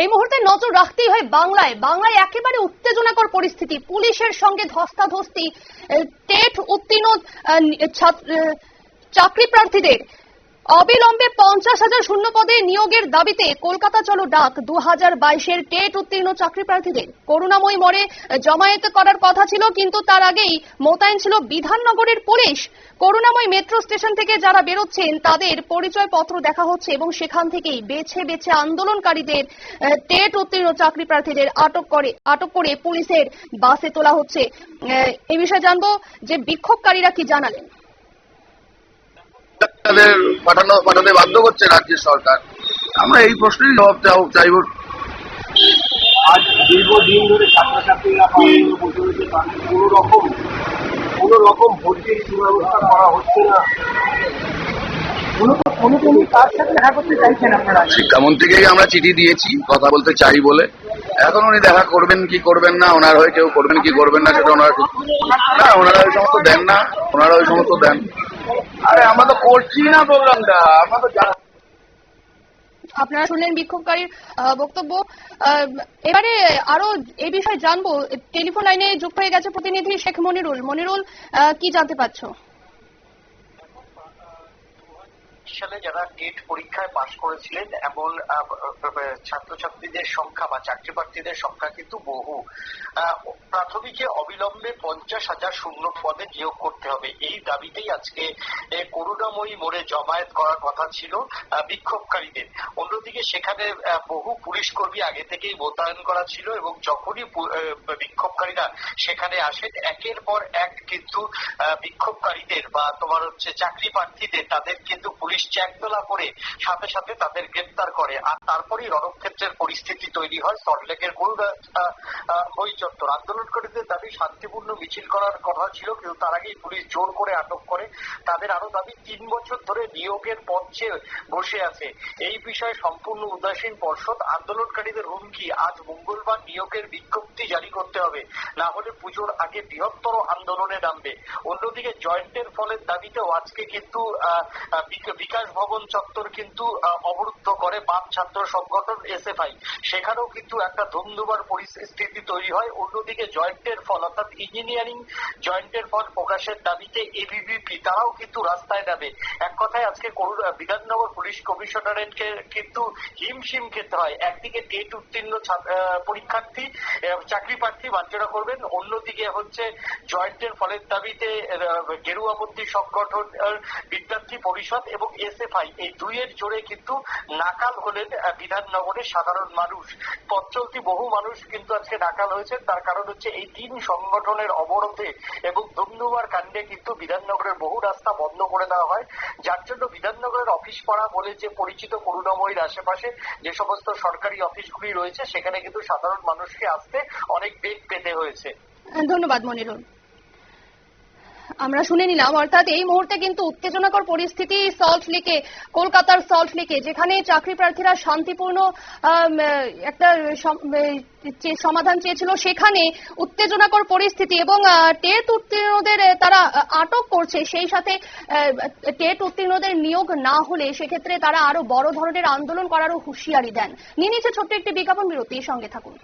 এই মুহূর্তে নজর রাখতেই হয় বাংলায়। বাংলায় একেবারে উত্তেজনাকর পরিস্থিতি। পুলিশের সঙ্গে ধস্তাধস্তি টেট উত্তীর্ণ চাকরি প্রার্থীদের। অবিলম্বে পঞ্চাশ হাজার শূন্য পদে নিয়োগের দাবিতে কলকাতা চলো ডাক। দু হাজার বাইশের টেট উত্তীর্ণ চাকরি প্রার্থীদের। করুণাময়ী মরে জমায়েত করার কথা ছিল, কিন্তু তার আগেই মোতায়েন ছিল বিধাননগরের পুলিশ। করুণাময়ী মেট্রো স্টেশন থেকে যারা বেরোচ্ছেন, তাদের পরিচয় পত্র দেখা হচ্ছে এবং সেখান থেকেই বেছে বেছে আন্দোলনকারীদের টেট উত্তীর্ণ চাকরি প্রার্থীদের আটক করে আটক করে পুলিশের বাসে তোলা হচ্ছে। এই বিষয়ে জানব যে বিক্ষোভকারীরা কি জানালেন। তাদের পাঠানো পাঠাতে বাধ্য করছে রাজ্যের সরকার। আমরা এই প্রশ্নেই জবাব চাইব। আজ দীর্ঘদিন ধরে ছাত্রছাত্রীরা বসে রয়েছে তাদের কোনো রকম কোনো রকম ভর্তির সুব্যবস্থা করা হচ্ছে না। অনুপমি কার সাথে দেখা করতে চাইছেন আপনারা? শিক্ষামন্ত্রীকে আমরা চিঠি দিয়েছি কথা বলতে চাই বলে। এখন উনি দেখা করবেন কি করবেন না ওনার হয়ে কেউ করবেন কি করবেন না সেটা ওনারা না ওনারা ওই সমস্ত দেন না ওনারা ওই সমস্ত দেন। আরে আমরা তো করছি না আমরা তো আপনারা শুনলেন বিক্ষোভকারীর বক্তব্য। এবারে আরও এই বিষয়ে জানব, টেলিফোন লাইনে যুক্ত হয়ে গেছে প্রতিনিধি শেখ মনিরুল। মনিরুল কি জানতে পারছ? সালে যারা টেট পরীক্ষায় পাশ করেছিলেন এমন ছাত্রছাত্রীদের সংখ্যা বা চাকরি প্রার্থীদের সংখ্যা কিন্তু বহু। প্রাথমিকে অবিলম্বে পঞ্চাশ হাজার শূন্য পদে নিয়োগ করতে হবে। এই দাবিতেই আজকে করুণাময়ী মোড়ে জমায়েত করার কথা ছিল বিক্ষোভকারীদের। অন্যদিকে সেখানে বহু পুলিশ কর্মী আগে থেকেই মোতায়েন করা ছিল এবং যখনই বিক্ষোভকারীরা সেখানে আসেন, একের পর এক কিন্তু বিক্ষোভকারীদের বা তোমার হচ্ছে চাকরি প্রার্থীদের তাদের কিন্তু পুলিশ চ্যাকদোলা করে সাথে সাথে তাদের গ্রেপ্তার করে। আর তারপরেই রণক্ষেত্রের পরিস্থিতি তৈরি হয়। সল্টলেকের বই চত্বর আন্দোলনকারীদের দাবি শান্তিপূর্ণ মিছিল করার কথা ছিল কিন্তু তার আগেই পুলিশ জোর করে আটক করে। তাদের আরও দাবি তিন বছর ধরে নিয়োগের পথ বসে আছে। এই বিষয়ে সম্পূর্ণ উদাসীন পর্ষদ। আন্দোলনকারীদের হুমকি আজ মঙ্গলবার নিয়োগের বিজ্ঞপ্তি জারি করতে হবে। না হলে পুজোর আগে বৃহত্তর আন্দোলনে নামবে। অন্যদিকে জয়েন্টের ফলের দাবিতেও আজকে কিন্তু আহ, আহ, বিক- বিকাশ ভবন চত্বর কিন্তু অবরুদ্ধ করে বাম ছাত্র সংগঠন এসএফআই। সেখানেও কিন্তু একটা ধুমধুমার পরিস্থিতি তৈরি হয়। অন্যদিকে জয়েন্টের ফল, অর্থাৎ ইঞ্জিনিয়ারিং জয়েন্টের ফল প্রকাশের দাবিতে এবিভিপি, তারাও কিন্তু রাস্তায় নামে। এক কথায় আজকে বিধাননগর পুলিশ কমিশনারেটকে কিন্তু হিমশিম খেতে হয়। একদিকে টেট উত্তীর্ণ পরীক্ষার্থী চাকরি প্রার্থী বাঞ্ছনা করবেন। অন্যদিকে হচ্ছে জয়েন্টের ফলের দাবিতে গেরুয়াবন্দী সংগঠন বিদ্যার্থী পরিষদ এবং এসএফআই এই দুইয়ের জোরে কিন্তু নাকাল হলেন বিধাননগরের সাধারণ মানুষ। পথ চলতি বহু মানুষ কিন্তু আজকে নাকাল হয়েছেন। তার কারণ হচ্ছে এই তিন সংগঠনের অবরোধে এবং ধুমধুমার কাণ্ডে কিন্তু বিধাননগরের বহু রাস্তা বন্ধ করে দেওয়া হয়। যার জন্য বিধাননগরের অফিস পাড়া বলে যে পরিচিত করুণাময়ীর আশেপাশে যে সমস্ত সরকারি অফিসগুলি রয়েছে, সেখানে কিন্তু সাধারণ মানুষকে আসতে অনেক বেগ পেতে হয়েছে। ধন্যবাদ মনিরুল। আমরা শুনে নিলাম। অর্থাৎ এই মুহূর্তে কিন্তু উত্তেজনাকর পরিস্থিতি সল্ট লেকে, কলকাতার সল্ট লেকে, যেখানে চাকরি প্রার্থীরা শান্তিপূর্ণ একটা সমাধান চেয়েছিল, সেখানে উত্তেজনাকর পরিস্থিতি এবং টেট উত্তীর্ণদের তারা আটক করছে। সেই সাথে টেট উত্তীর্ণদের নিয়োগ না হলে সেক্ষেত্রে তারা আরও বড় ধরনের আন্দোলন করারও হুঁশিয়ারি দেন। নিয়ে নিচ্ছে ছোট্ট একটি বিজ্ঞাপন বিরতি সঙ্গে থাকুন।